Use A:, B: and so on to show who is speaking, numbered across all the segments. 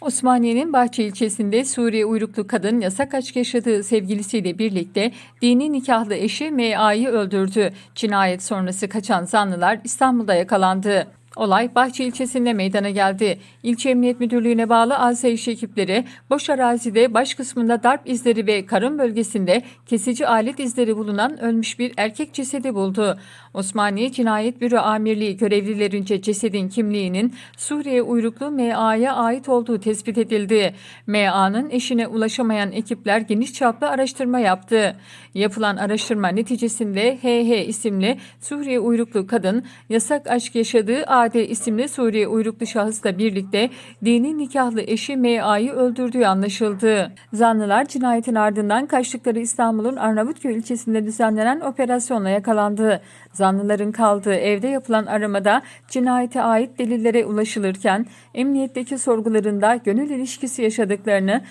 A: Osmaniye'nin Bahçe ilçesinde Suriye uyruklu kadın yasak aşk yaşadığı sevgilisiyle birlikte dini nikahlı eşi M.A.'yı öldürdü. Cinayet sonrası kaçan zanlılar İstanbul'da yakalandı. Olay Bahçe ilçesinde meydana geldi. İlçe Emniyet Müdürlüğü'ne bağlı asayiş ekipleri boş arazide baş kısmında darp izleri ve karın bölgesinde kesici alet izleri bulunan ölmüş bir erkek cesedi buldu. Osmaniye Cinayet Büro Amirliği görevlilerince cesedin kimliğinin Suriye uyruklu M.A.'ya ait olduğu tespit edildi. M.A.'nın eşine ulaşamayan ekipler geniş çaplı araştırma yaptı. Yapılan araştırma neticesinde H.H. isimli Suriye uyruklu kadın yasak aşk yaşadığı A.D. isimli Suriye uyruklu şahısla birlikte dini nikahlı eşi M.A.'yı öldürdüğü anlaşıldı. Zanlılar cinayetin ardından kaçtıkları İstanbul'un Arnavutköy ilçesinde düzenlenen operasyonla yakalandı. Zanlıların kaldığı evde yapılan aramada cinayete ait delillere ulaşılırken emniyetteki sorgularında gönül ilişkisi yaşadıklarını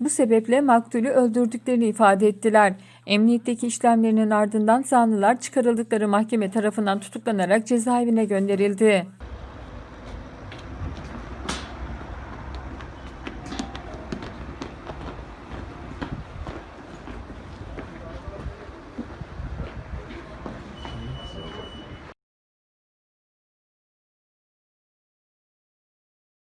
A: bu sebeple maktulü öldürdüklerini ifade ettiler. Emniyetteki işlemlerinin ardından zanlılar çıkarıldıkları mahkeme tarafından tutuklanarak cezaevine gönderildi.